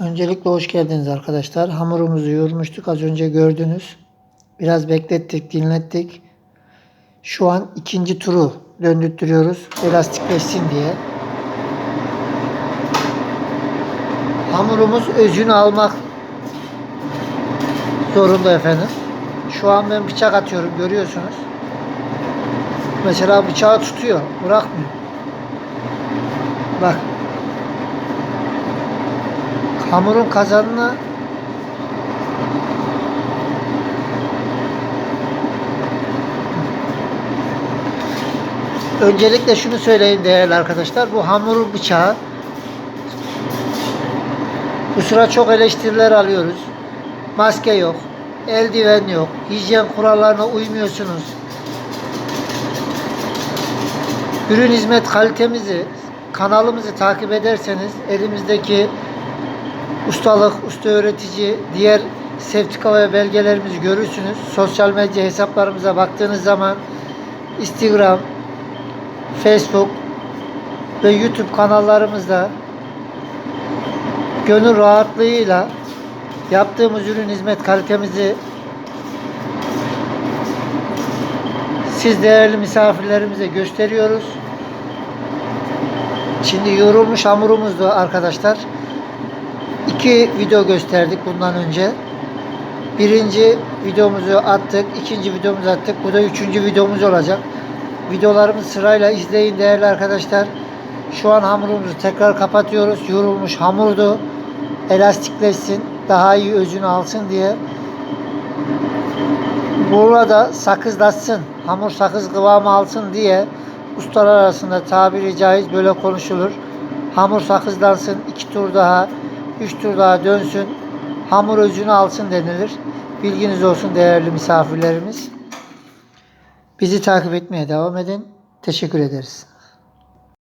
Öncelikle hoş geldiniz arkadaşlar. Hamurumuzu yoğurmuştuk. Az önce gördünüz. Biraz beklettik, dinlettik. Şu an ikinci turu döndürtüyoruz. Elastikleşsin diye. Hamurumuz özünü almak zorunda efendim. Şu an ben bıçak atıyorum görüyorsunuz. Mesela bıçağı tutuyor. Bırakmıyor. Bak. Hamurun kazanını Öncelikle şunu söyleyeyim değerli arkadaşlar. Bu hamur bıçağı bu sıra çok eleştiriler alıyoruz. Maske yok, eldiven yok, hijyen kurallarına uymuyorsunuz. Ürün hizmet kalitemizi, kanalımızı takip ederseniz elimizdeki ustalık, usta öğretici, diğer sertifika ve belgelerimizi görürsünüz. Sosyal medya hesaplarımıza baktığınız zaman Instagram, Facebook ve YouTube kanallarımızda gönül rahatlığıyla yaptığımız ürün hizmet kalitemizi siz değerli misafirlerimize gösteriyoruz. Şimdi yoğrulmuş hamurumuzdu arkadaşlar. İki video gösterdik bundan önce. Birinci videomuzu attık, ikinci videomuzu attık. Bu da üçüncü videomuz olacak. Videolarımızı sırayla izleyin değerli arkadaşlar. Şu an hamurumuzu tekrar kapatıyoruz. Yoğrulmuş hamurdu. Elastikleşsin, daha iyi özünü alsın diye. Burada sakızlaşsın, hamur sakız kıvamı alsın diye ustalar arasında tabiri caiz böyle konuşulur. Hamur sakızlansın, iki tur daha, üç tur daha dönsün, hamur özünü alsın denilir. Bilginiz olsun değerli misafirlerimiz. Bizi takip etmeye devam edin. Teşekkür ederiz.